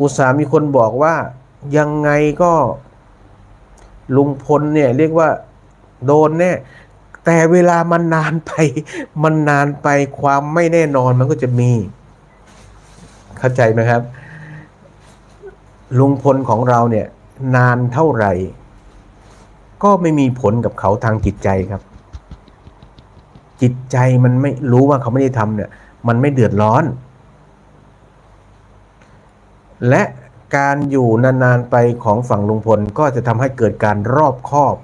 อุตส่ามีคนบอกว่ายังไงก็ลุงพลเนี่ยเรียกว่าโดนแน่แต่เวลามันนานไป มันนานไปความไม่แน่นอนมันก็จะมี เข้าใจไหมครับ ลุงพลของเราเนี่ย นานเท่าไหร่ ก็ไม่มีผลกับเขาทางจิตใจครับ จิตใจมันไม่รู้ว่าเขาไม่ได้ทำเนี่ย มันไม่เดือดร้อน และการอยู่นานๆไปของฝั่งลุงพลก็จะทำให้เกิดการรอบคอบ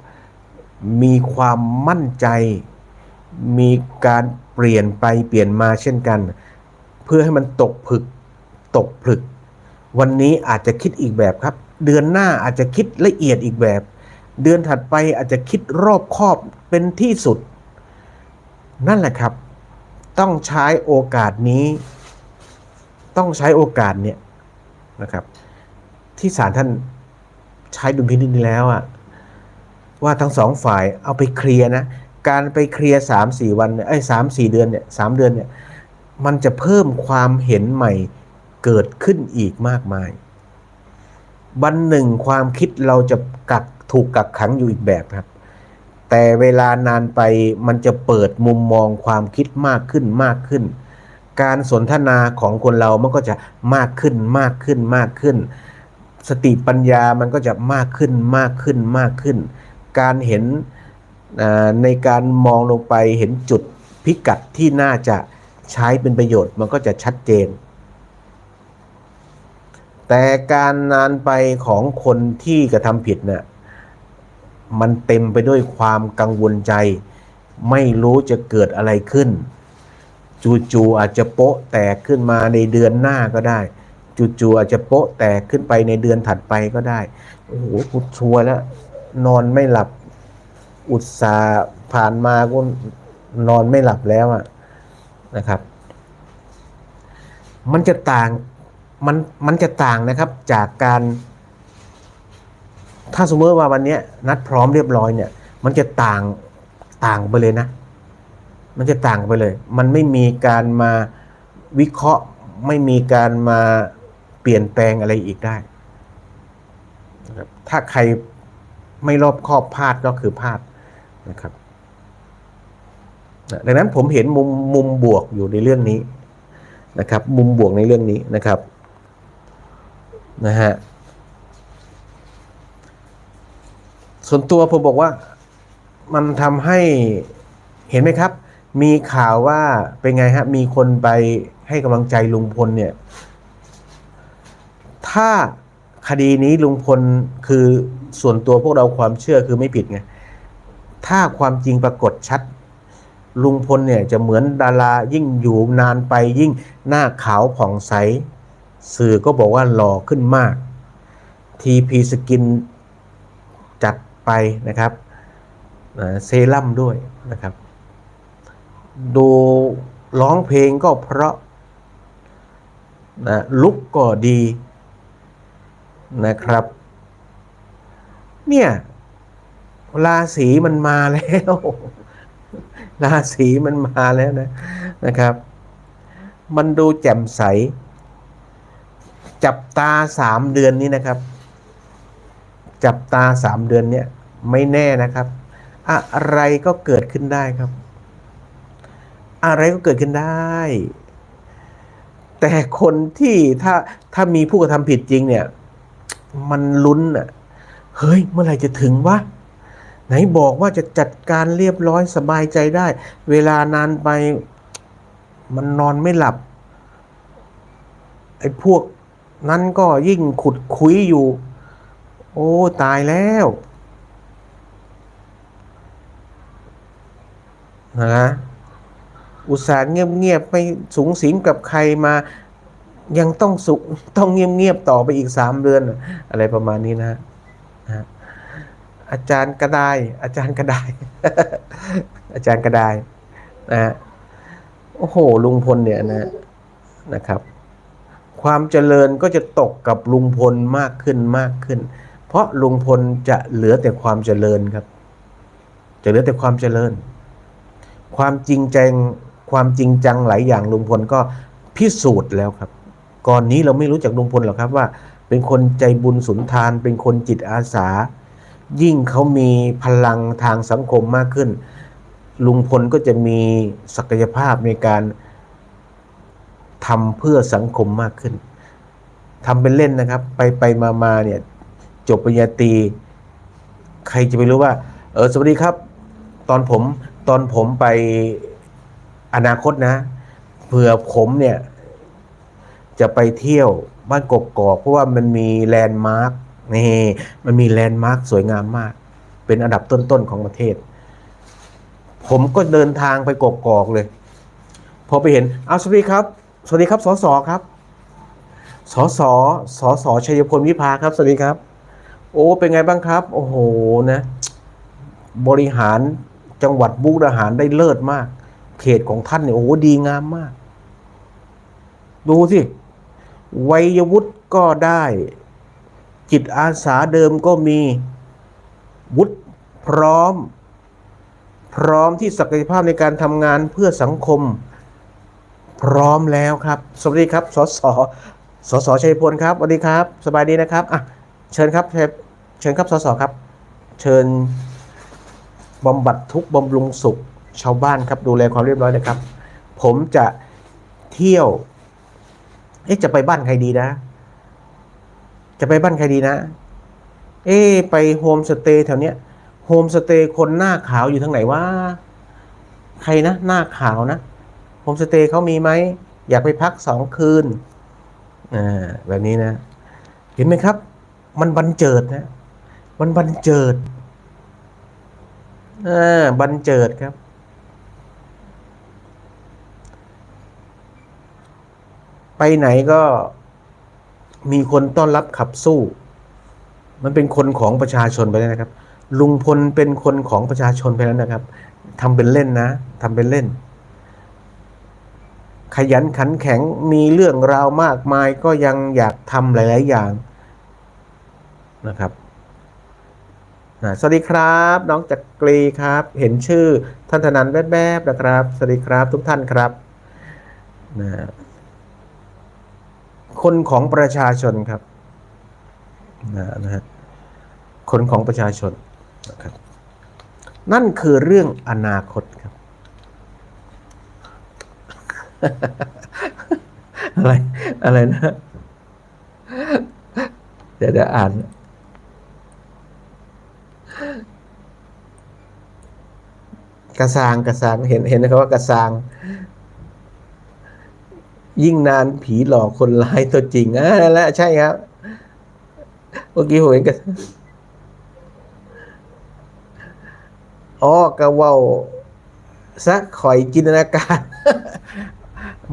มีความมั่นใจ มีการเปลี่ยนไปเปลี่ยนมาเช่นกัน เพื่อให้มันตกผึกตกผลึก วันนี้อาจจะคิดอีกแบบครับ เดือนหน้าอาจจะคิดละเอียดอีกแบบ เดือนถัดไปอาจจะคิดรอบคอบเป็นที่สุด นั่นแหละครับ ต้องใช้โอกาสนี้ ต้องใช้โอกาสเนี่ย นะครับ ที่ศาลท่านใช้ดุลพินิจดีแล้วอะว่าทั้งสองฝ่ายเอาไปเคลียร์นะ การไปเคลียร์สามสี่วันเนี่ยไอ้สามสี่เดือนเนี่ยสามเดือนเนี่ยมันจะเพิ่มความเห็นใหม่เกิดขึ้นอีกมากมายวันหนึ่งความคิดเราจะกักถูกกักขังอยู่อีกแบบครับ แต่เวลานานไปมันจะเปิดมุมมองความคิดมากขึ้นมากขึ้น การสนทนาของคนเรามันก็จะมากขึ้นมากขึ้นมากขึ้น สติปัญญามันก็จะมากขึ้นมากขึ้นมากขึ้น การเห็นในการมองลงไปเห็นจุดพิกัดที่น่าจะใช้เป็นประโยชน์มันก็จะชัดเจน แต่การนานไปของคนที่กระทำผิดเนี่ยมันเต็มไปด้วยความกังวลใจ ไม่รู้จะเกิดอะไรขึ้น จู่ๆอาจจะโป๊ะแตกขึ้นมาในเดือนหน้าก็ได้จู่ๆอาจจะโป๊ะแตกขึ้นไปในเดือนถัดไปก็ได้ โอ้โหกูชัวร์แล้ว นอนไม่หลับ อุตสาห์ผ่านมาก็นอนไม่หลับแล้วอะนะครับ มันจะต่าง มันมันจะต่างนะครับจากการ ถ้าสมมติว่าวันนี้นัดพร้อมเรียบร้อยเนี่ย มันจะต่างต่างไปเลยนะ มันจะต่างไปเลย มันไม่มีการมาวิเคราะห์ ไม่มีการมาเปลี่ยนแปลงอะไรอีกได้นะครับถ้าใครไม่รอบคอบพลาดก็คือพลาดนะครับดังนั้นผมเห็นมุมมุมบวกอยู่ในเรื่องนี้นะครับ มุมบวกในเรื่องนี้นะครับนะฮะส่วนตัวผมบอกว่ามันทำให้เห็นไหมครับ มีข่าวว่าเป็นไงฮะ มีคนไปให้กำลังใจลุงพลเนี่ย ถ้าคดีนี้ลุงพลคือส่วนตัวพวกเราความเชื่อคือไม่ผิดไง ถ้าความจริงปรากฏชัด ลุงพลเนี่ยจะเหมือนดารายิ่งอยู่นานไปยิ่งหน้าขาวผ่องใส สื่อก็บอกว่าหล่อขึ้นมาก ทีพีสกินจัดไปนะครับเซรั่มด้วยนะครับ ดูร้องเพลงก็เพราะนะลุกก็ดีนะครับ เนี่ยราศีมันมาแล้วราศีมันมาแล้วนะนะครับ มันดูแจ่มใส จับตาสามเดือนนี้นะครับ จับตาสามเดือนเนี่ยไม่แน่นะครับ อะไรก็เกิดขึ้นได้ครับ อะไรก็เกิดขึ้นได้ แต่คนที่ถ้าถ้ามีผู้กระทำผิดจริงเนี่ย มันลุ้นอะเฮ้ย เมื่อไหร่จะถึงวะไหนบอกว่าจะจัดการเรียบร้อยสบายใจได้ เวลานานไปมันนอนไม่หลับ ไอ้พวกนั้นก็ยิ่งขุดคุยอยู่ โอ้ ตายแล้วนะ อุตส่าห์เงียบๆไม่สูงสิงกับใครมายังต้องสุต้องเงียบๆต่อไปอีกสามเดือน อะไรประมาณนี้นะนะอาจารย์กระไดอาจารย์กระไดอาจารย์กระไดนะฮะโอ้โหลุงพลเนี่ยนะนะครับ ความเจริญก็จะตกกับลุงพลมากขึ้นมากขึ้น เพราะลุงพลจะเหลือแต่ความเจริญครับ จะเหลือแต่ความเจริญ ความจริงจัง ความจริงจังหลายอย่างลุงพลก็พิสูจน์แล้วครับ ก่อนนี้เราไม่รู้จักลุงพลหรอกครับว่า เป็นคนใจบุญสุนทาน เป็นคนจิตอาสา ยิ่งเขามีพลังทางสังคมมากขึ้น ลุงพลก็จะมีศักยภาพในการทำเพื่อสังคมมากขึ้นทำเป็นเล่นนะครับ ไปไปมามาเนี่ยจบปริญญาตรีใครจะไปรู้ว่า เออสวัสดีครับ ตอนผมตอนผมไป อนาคตนะเผื่อผมเนี่ย จะไปเที่ยวบ้านกกอกเพราะว่ามันมีแลนด์มาร์กนี่มันมีแลนด์มาร์กสวยงามมาก เป็นอันดับต้นๆของประเทศ ผมก็เดินทางไปกกอกเลย พอไปเห็นเอาสวัสดีครับ สวัสดีครับสสครับสสสสชัยพลวิภาครับ สวัสดีครับ โอ้ เป็นไงบ้างครับ โอ้โหนะ บริหารจังหวัดบุกดาหารได้เลิศมาก เขตของท่านเนี่ยโอ้โหดีงามมาก ดูสิวัยวุฒิก็ได้ จิตอาสาเดิมก็มีวุฒิพร้อม พร้อมที่ศักยภาพในการทำงานเพื่อสังคม พร้อมแล้วครับ สวัสดีครับสสสสชัยพลครับสวัสดีครับ สบายดีนะครับอะเชิญครับเชิญครับสสครับ เชิญบำบัดทุกบำรุงสุข ชาวบ้านครับดูแลความเรียบร้อยนะครับ ผมจะเที่ยวเอ๊ะจะไปบ้านใครดีนะ จะไปบ้านใครดีนะ เอ๊ะไปโฮมสเตย์แถวเนี้ยโฮมสเตย์คนหน้าขาวอยู่ทางไหนวะใครนะ หน้าขาวนะโฮมสเตย์เขามีไหมอยากไปพักสองคืนอ่าแบบนี้นะ เห็นไหมครับ มันบันเจิดนะ มันบันเจิดอ่าบันเจิดครับ ไปไหนก็มีคนต้อนรับขับสู้ มันเป็นคนของประชาชนไปแล้วนะครับ ลุงพลเป็นคนของประชาชนไปแล้วนะครับทำเป็นเล่นนะทำเป็นเล่น ขยันขันแข็งมีเรื่องราวมากมายก็ยังอยากทำหลาย ๆ อย่างนะครับอ่าสวัสดีครับ น้องจักรีครับ เห็นชื่อท่านธนันแวบๆนะครับ สวัสดีครับทุกท่านครับนะ คนของประชาชนครับนะนะฮะคนของประชาชนนะครับนั่นคือเรื่องอนาคตครับ อะไร อะไรนะ เดี๋ยวเดี๋ยวอ่าน กระซางกระซางเห็นเห็นนะครับว่ากระซาง ยิ่งนานผีหลอกคนร้ายตัวจริงอ่านั่นแหละใช่ครับเมื่อกี้ผมเห็นกระอ๋อกระว่าสักข่อยจินตนาการ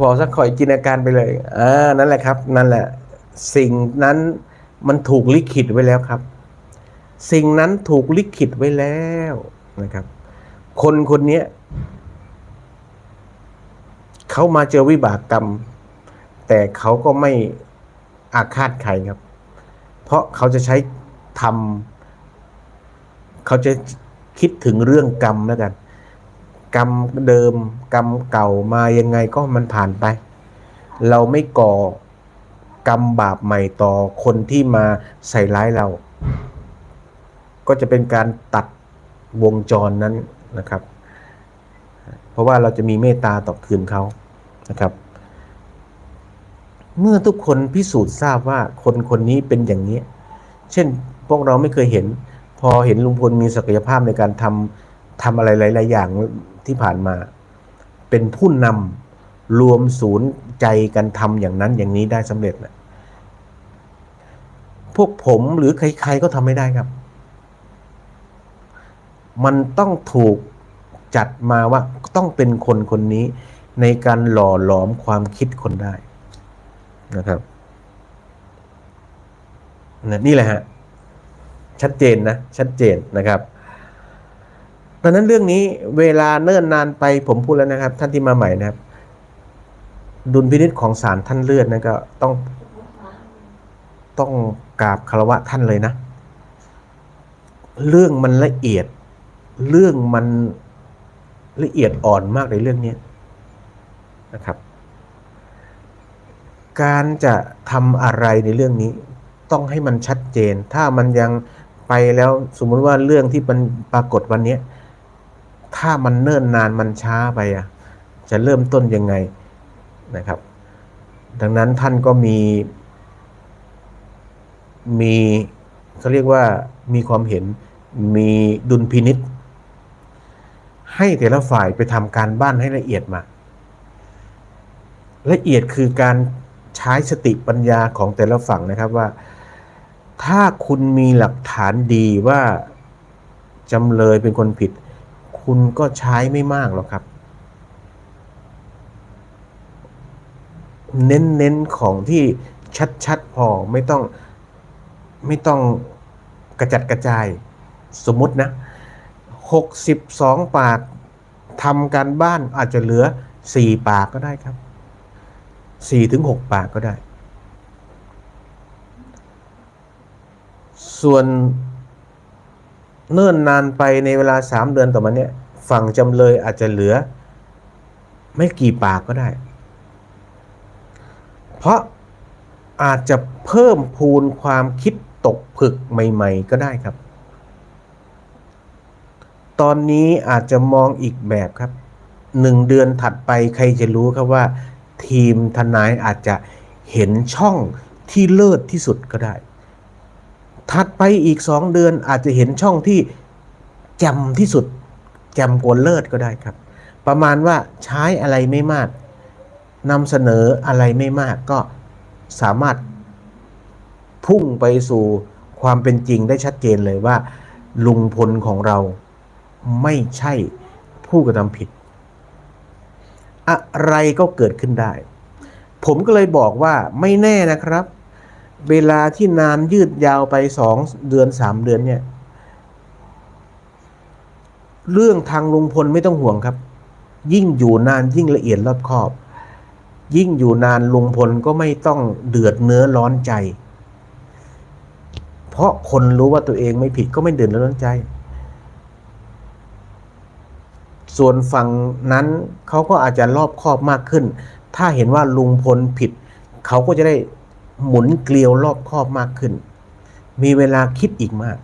บอกสักข่อยจินตนาการไปเลยอ่านั่นแหละครับ นั่นแหละ สิ่งนั้นมันถูกลิขิตไว้แล้วครับ สิ่งนั้นถูกลิขิตไว้แล้วนะครับ คนคนนี้เขามาเจอวิบากกรรม แต่เขาก็ไม่อาฆาตใครครับ เพราะเขาจะใช้ทำเขาจะคิดถึงเรื่องกรรมแล้วกัน กรรมเดิมกรรมเก่ามายังไงก็มันผ่านไป เราไม่ก่อกรรมบาปใหม่ต่อคนที่มาใส่ร้ายเรา ก็จะเป็นการตัดวงจรนั้นนะครับ เพราะว่าเราจะมีเมตตาต่อคืนเขานะครับ เมื่อทุกคนพิสูจน์ทราบว่าคนคนนี้เป็นอย่างนี้ เช่นพวกเราไม่เคยเห็น พอเห็นลุงพลมีศักยภาพในการทำทำอะไรหลาย ๆ อย่างที่ผ่านมา เป็นผู้นำรวมศูนย์ใจกันทำอย่างนั้นอย่างนี้ได้สำเร็จนะพวกผมหรือใคร ๆ ก็ทำไม่ได้ครับ มันต้องถูกจัดมาว่าต้องเป็นคนคนนี้ในการหล่อหลอมความคิดคนได้ นะครับน,นี่แหละฮะชัดเจนนะชัดเจนนะครับดังนั้นเรื่องนี้เวลาเนิ่นนานไปผมพูดแล้วนะครับ ท่านที่มาใหม่นะครับ ดุลพินิษของศาลท่านเลื่อนนะก็ต้องต้องกราบคารวะท่านเลยนะ เรื่องมันละเอียด เรื่องมันละเอียดอ่อนมากในเรื่องนี้นะครับ การจะทำอะไรในเรื่องนี้ ต้องให้มันชัดเจน ถ้ามันยังไปแล้วสมมุติว่าเรื่องที่มันปรากฏวันเนี้ยถ้ามันเนิ่นนานมันช้าไปอะจะเริ่มต้นยังไงนะครับ ดังนั้นท่านก็มีมีเขาเรียกว่ามีความเห็นมีดุลพินิษให้แต่ละฝ่ายไปทำการบ้านให้ละเอียดมา ละเอียดคือการ ใช้สติปัญญาของแต่ละฝั่งนะครับว่า ถ้าคุณมีหลักฐานดีว่าจำเลยเป็นคนผิด คุณก็ใช้ไม่มากหรอกครับ เน้นเน้นของที่ชัดๆพอไม่ต้องไม่ต้องกระจัดกระจาย สมมตินะหกสิบสองปากทำการบ้านอาจจะเหลือสี่ปากก็ได้ครับ สี่ถึงหกปากก็ได้ ส่วนเนิ่นนานไปในเวลาสามเดือนต่อมาเนี่ยฝั่งจำเลยอาจจะเหลือ ไม่กี่ปากก็ได้ เพราะอาจจะเพิ่มพูนความคิดตกผึกใหม่ ๆ ก็ได้ครับ ตอนนี้อาจจะมองอีกแบบครับหนึ่งเดือนถัดไปใครจะรู้ครับว่า ทีมทนายอาจจะเห็นช่องที่เลิศที่สุดก็ได้ ถัดไปอีกสองเดือนอาจจะเห็นช่องที่จำที่สุดจำกว่าเลิศก็ได้ครับ ประมาณว่าใช้อะไรไม่มากนำเสนออะไรไม่มากก็สามารถพุ่งไปสู่ความเป็นจริงได้ชัดเจนเลยว่า ลุงพลของเราไม่ใช่ผู้กระทำผิด อะไรก็เกิดขึ้นได้ ผมก็เลยบอกว่าไม่แน่นะครับ เวลาที่นานยืดยาวไปสองเดือนสามเดือนเนี่ย เรื่องทางลุงพลไม่ต้องห่วงครับ ยิ่งอยู่นานยิ่งละเอียดรอบคอบ ยิ่งอยู่นานลุงพลก็ไม่ต้องเดือดเนื้อร้อนใจ เพราะคนรู้ว่าตัวเองไม่ผิดก็ไม่เดือดร้อนใจ ส่วนฝั่งนั้นเขาก็อาจจะรอบคอบมากขึ้น ถ้าเห็นว่าลุงพลผิด เขาก็จะได้หมุนเกลียวรอบคอบมากขึ้น มีเวลาคิดอีกมาก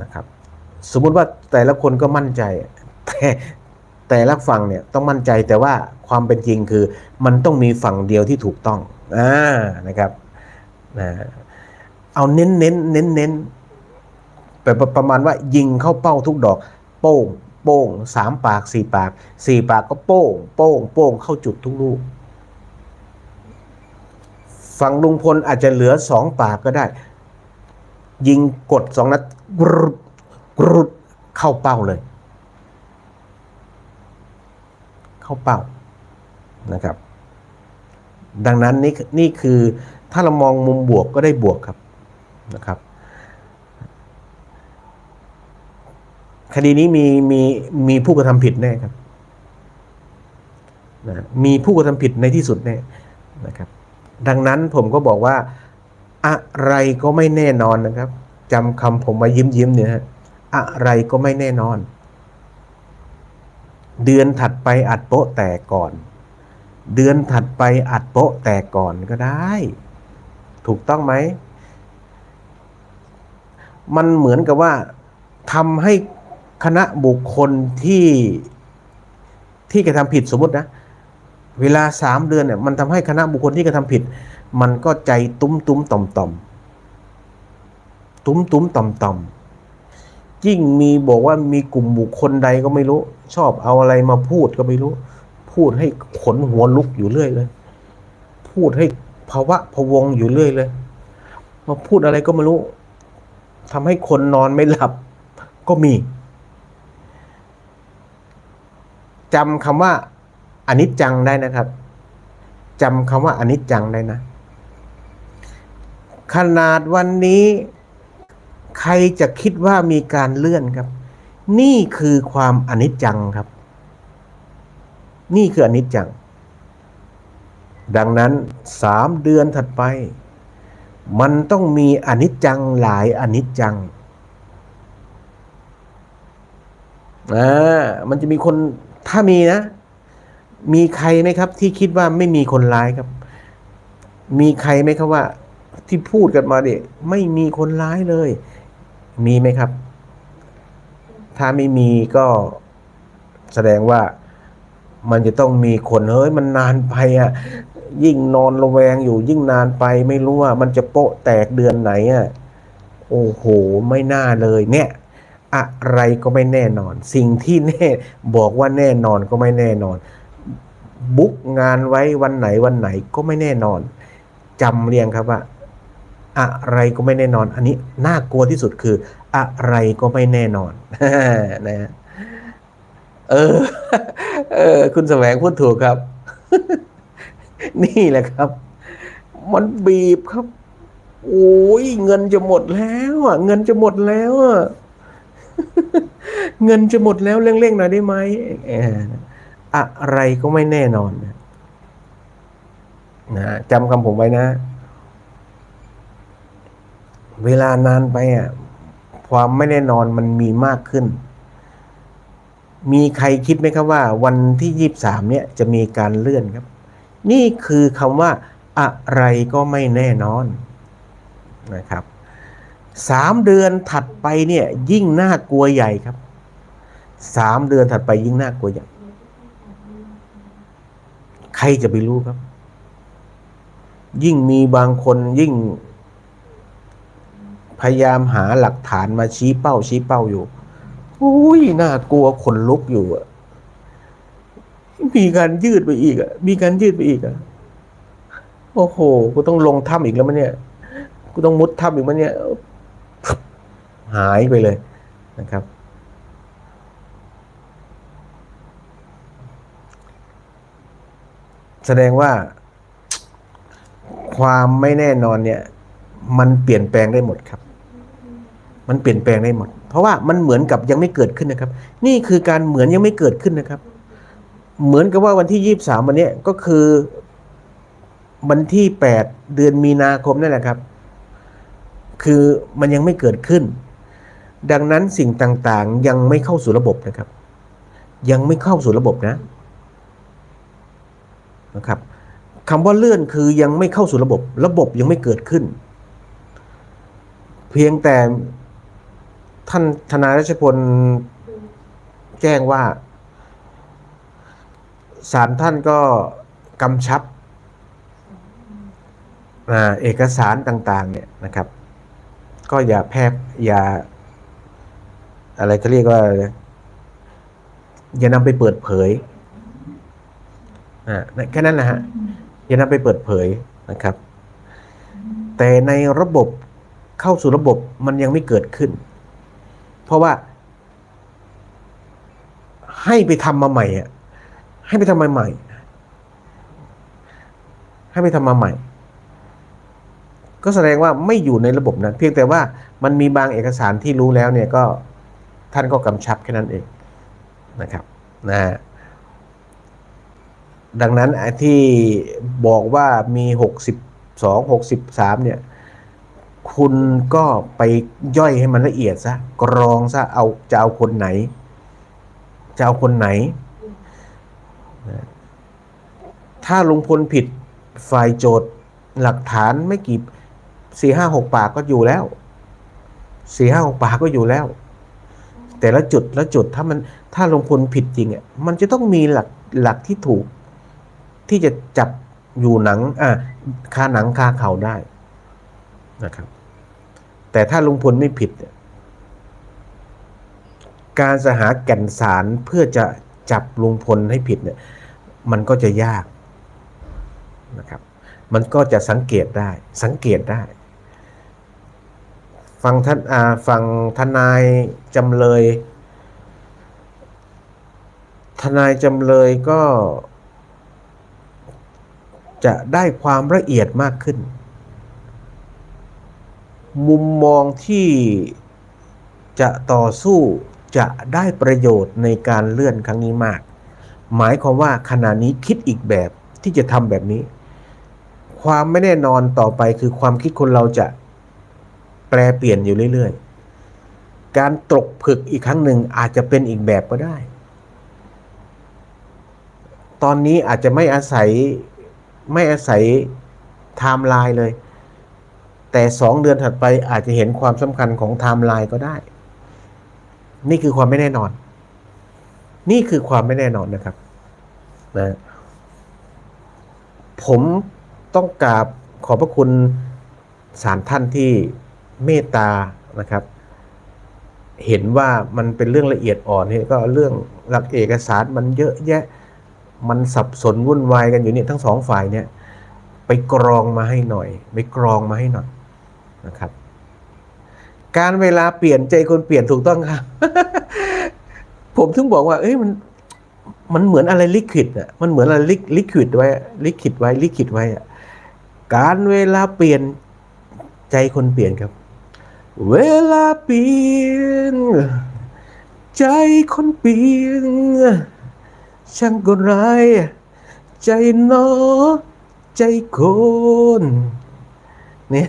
นะครับ สมมุติว่าแต่ละคนก็มั่นใจ แต่แต่ละฝั่งเนี่ยต้องมั่นใจแต่ว่าความเป็นจริงคือ มันต้องมีฝั่งเดียวที่ถูกต้องอ่านะครับนะเอาเน้นเน้นเน้นเน้นแบบประมาณว่ายิงเข้าเป้าทุกดอก โป้ง โป้งสามปากสี่ปากสี่ปากก็โป้ง โป้ง โป้งเข้าจุดทุกลูกฝั่งลุงพลอาจจะเหลือสองปากก็ได้ ยิงกดสองนัดกรุดกรุดเข้าเป้าเลย เข้าเป้านะครับ ดังนั้นนี่นี่คือถ้าเรามองมุมบวกก็ได้บวกครับนะครับ คดีนี้มีมีมีผู้กระทำผิดแน่ครับนะมีผู้กระทำผิดในที่สุดแน่นะครับ ดังนั้นผมก็บอกว่า อะไรก็ไม่แน่นอนนะครับจำคำผมมายิ้มยิ้มเนี่ยฮะอะไรก็ไม่แน่นอน เดือนถัดไปอัดโป๊ะแตกก่อน เดือนถัดไปอัดโป๊ะแตกก่อนก็ได้ ถูกต้องไหม มันเหมือนกับว่าทำให้ คณะบุคคลที่ที่กระทำผิดสมมตินะ เวลาสามเดือนเนี่ยมันทำให้คณะบุคคลที่กระทำผิด มันก็ใจตุ้มตุ้มต่อมต่อมตุ้มตุ้มต่อมต่อมยิ่งมีบอกว่ามีกลุ่มบุคคลใดก็ไม่รู้ ชอบเอาอะไรมาพูดก็ไม่รู้ พูดให้ขนหัวลุกอยู่เรื่อยเลย พูดให้ภาวะพะวงอยู่เรื่อยเลย มาพูดอะไรก็ไม่รู้ทำให้คนนอนไม่หลับก็มี จำคำว่าอนิจจังได้นะครับจำคำว่าอนิจจังได้นะ ขนาดวันนี้ ใครจะคิดว่ามีการเลื่อนครับ นี่คือความอนิจจังครับ นี่คืออนิจจัง ดังนั้นสามเดือนถัดไป มันต้องมีอนิจจังหลายอนิจจังอ่ามันจะมีคน ถ้ามีนะ มีใครไหมครับ ที่คิดว่าไม่มีคนร้ายครับ มีใครไหมครับว่า ที่พูดกันมาเนี่ยไม่มีคนร้ายเลย มีไหมครับ ถ้าไม่มีก็แสดงว่ามันจะต้องมีคนเฮ้ยมันนานไปอะ ยิ่งนอนระแวงอยู่ ยิ่งนานไปไม่รู้ว่า มันจะโปะแตกเดือนไหนอะโอ้โห ไม่น่าเลยเนี่ย อะไรก็ไม่แน่นอน สิ่งที่แน่บอกว่าแน่นอนก็ไม่แน่นอน บุ๊กงานไว้วันไหนวันไหนก็ไม่แน่นอนจำเรียงครับว่า อะไรก็ไม่แน่นอน อันนี้น่ากลัวที่สุดคือ อะไรก็ไม่แน่นอนนะฮะเออ เออ คุณแสวงพูดถูกครับ นี่แหละครับ มันบีบครับ โอ้ยเงินจะหมดแล้ว อะ เงินจะหมดแล้วอะ เงินจะหมดแล้วเร่งๆหน่อยได้ไหมอะไรก็ไม่แน่นอนนะจำคำผมไว้นะ เวลานานไปอะความไม่แน่นอนมันมีมากขึ้น มีใครคิดไหมครับว่า วันที่ยี่สามเนี่ยจะมีการเลื่อนครับ นี่คือคำว่า อะไรก็ไม่แน่นอนนะครับ สามเดือนถัดไปเนี่ยยิ่งน่ากลัวใหญ่ครับสามเดือนถัดไปยิ่งน่ากลัวใหญ่ ใครจะไปรู้ครับ ยิ่งมีบางคนยิ่ง พยายามหาหลักฐานมาชี้เป้าชี้เป้าอยู่อุ้ยน่ากลัวขนลุกอยู่อะมีการยืดไปอีกอะมีการยืดไปอีกอะโอ้โห กูต้องลงถ้ำอีกแล้วมั้ยเนี่ย กูต้องมุดถ้ำอีกมั้ยเนี่ย หายไปเลยนะครับ แสดงว่า ความไม่แน่นอนเนี่ย มันเปลี่ยนแปลงได้หมดครับ มันเปลี่ยนแปลงได้หมด เพราะว่ามันเหมือนกับยังไม่เกิดขึ้นนะครับ นี่คือการเหมือนยังไม่เกิดขึ้นนะครับ เหมือนกับว่าวันที่ยี่บสามวันนี้ก็คือวันที่แปดเดือนมีนาคมนั่นแหละครับ คือมันยังไม่เกิดขึ้น ดังนั้นสิ่งต่างๆยังไม่เข้าสู่ระบบนะครับ ยังไม่เข้าสู่ระบบนะนะครับคำว่าเลื่อนคือยังไม่เข้าสู่ระบบ ระบบยังไม่เกิดขึ้น เพียงแต่ท่านธนารัชพลแจ้งว่าศาลท่านก็กำชับเอกสารต่าง ๆ เนี่ยนะครับ ก็อย่าแพร่อย่า อะไรเขาเรียกว่าอย่านำไปเปิดเผยอ่าแค่นั้นนะฮะอย่านำไปเปิดเผยนะครับ แต่ในระบบเข้าสู่ระบบมันยังไม่เกิดขึ้น เพราะว่า ให้ไปทำมาใหม่อะให้ไปทำมาใหม่ ให้ไปทำมาใหม่ ก็แสดงว่าไม่อยู่ในระบบนั้นเพียงแต่ว่ามันมีบางเอกสารที่รู้แล้วเนี่ยก็ ท่านก็กำชับแค่นั้นเองนะครับนะฮะดังนั้นไอ้ที่บอกว่ามีหกสิบสองหกสิบสามเนี่ย คุณก็ไปย่อยให้มันละเอียดซะกรองซะเอาจะเอาคนไหน จะเอาคนไหน ถ้าลุงพลผิดฝ่ายโจทย์หลักฐานไม่กี่สี่ห้าหกปากก็อยู่แล้วสี่ห้าหกปากก็อยู่แล้ว แต่ละจุดละจุดถ้ามันถ้าลุงพลผิดจริงอะมันจะต้องมีหลักหลักที่ถูก ที่จะจับอยู่หนังอ่าคาหนังคาเข่าได้นะครับ แต่ถ้าลุงพลไม่ผิด การสหาแก่นสารเพื่อจะจับลุงพลให้ผิดเนี่ย มันก็จะยากนะครับ มันก็จะสังเกตได้สังเกตได้ ฟังท่านอ่าฟังทนายจำเลย ทนายจำเลยก็ จะได้ความละเอียดมากขึ้น มุมมองที่จะต่อสู้จะได้ประโยชน์ในการเลื่อนครั้งนี้มาก หมายความว่าขณะนี้คิดอีกแบบที่จะทำแบบนี้ ความไม่แน่นอนต่อไปคือความคิดคนเราจะ แปลเปลี่ยนอยู่เรื่อยๆ การตกผึกอีกครั้งหนึ่งอาจจะเป็นอีกแบบก็ได้ ตอนนี้อาจจะไม่อาศัยไม่อาศัยไทม์ไลน์เลย แต่สองเดือนถัดไปอาจจะเห็นความสำคัญของไทม์ไลน์ก็ได้ นี่คือความไม่แน่นอน นี่คือความไม่แน่นอนนะครับนะผมต้องกราบขอบพระคุณสารท่านที่ เมตตานะครับ เห็นว่ามันเป็นเรื่องละเอียดอ่อนเนี่ยก็เรื่องหลักเอกสารมันเยอะแยะ มันสับสนวุ่นวายกันอยู่เนี่ยทั้งสองฝ่ายเนี่ยไปกรองมาให้หน่อย ไปกรองมาให้หน่อยนะครับ การเวลาเปลี่ยนใจคนเปลี่ยนถูกต้องครับ ผมถึงบอกว่า เอ้ยมันมันเหมือนอะไรลิควิดอะ มันเหมือนอะไรลิควิดไว้ลิควิดไว้ลิควิดไว้อะการเวลาเปลี่ยนใจคนเปลี่ยนครับ เวลาเปลี่ยน ใจคนเปลี่ยนช่างก็ไรใจหนอใจคนเนี่ย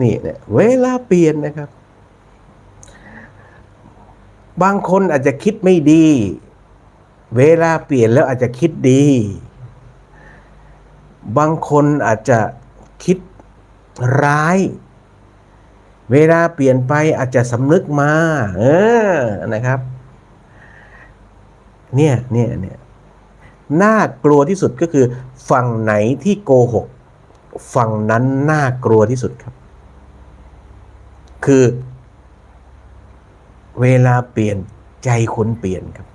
นี่เนี่ยเวลาเปลี่ยนนะครับ บางคนอาจจะคิดไม่ดี เวลาเปลี่ยนแล้วอาจจะคิดดี บางคนอาจจะคิดร้าย เวลาเปลี่ยนไปอาจจะสำนึกมา เออนะครับ เนี่ยเนี่ยเนี่ยน่ากลัวที่สุดก็คือ ฝั่งไหนที่โกหก ฝั่งนั้นน่ากลัวที่สุดครับ คือ เวลาเปลี่ยนใจคนเปลี่ยนครับ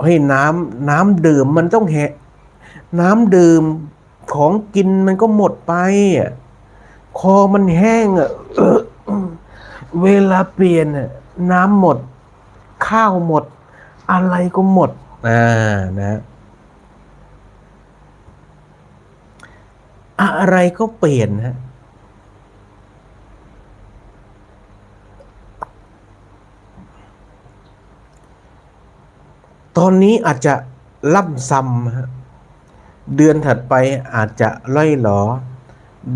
เฮ้ยน้ำน้ำดื่มมันต้องแหะน้ำดื่มของกินมันก็หมดไปอะ คอมันแห้งอะเออเวลาเปลี่ยนอะน้ำหมด ข้าวหมด อะไรก็หมดอ่านะอะไรก็เปลี่ยนฮะตอนนี้อาจจะล่ำซ้ำฮะเดือนถัดไปอาจจะล่อยหลอ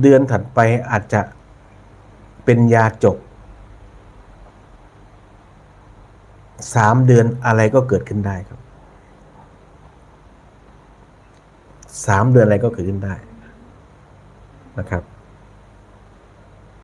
เดือนถัดไปอาจจะเป็นยาจบสามเดือนอะไรก็เกิดขึ้นได้ครับสามเดือนอะไรก็เกิดขึ้นได้นะครับ